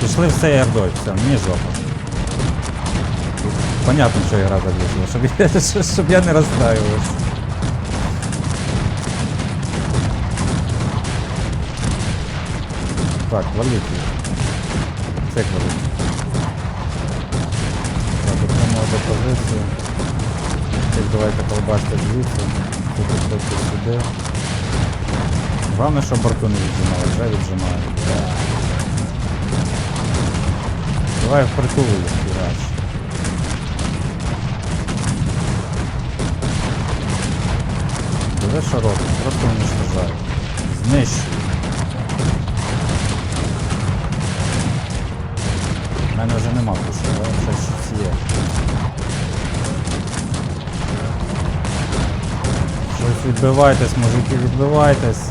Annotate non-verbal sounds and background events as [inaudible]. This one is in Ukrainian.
Зайшли в цей ердой, все, мені жопа. Понятно, що ігра завісила, щоб я, [laughs] щоб- я не розстраювався. Так, валить їх. Цих валить. Так, отримав до позицію. Цих давайте колбасти звідси. Тут сюди. Головне, щоб борту не віджимали, вже віджимає. Давай впритул їх хірач. Диви, що просто уничтожає. Знищує. У мене вже нема кушу, але ще щось є. Щось відбивайтесь, мужики, відбивайтесь.